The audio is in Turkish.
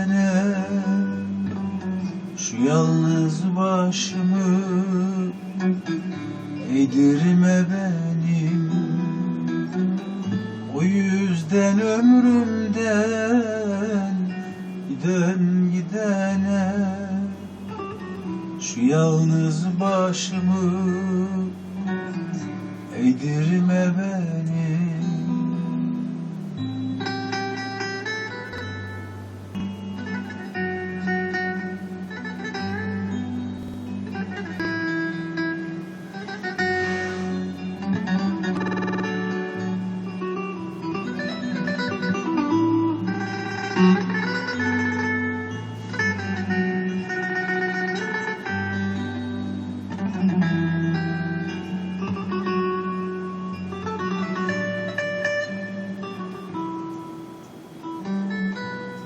Şu yalnız başımı Eğdirme benim. O yüzden ömrümden Giden gidene Şu yalnız başımı Eğdirme benim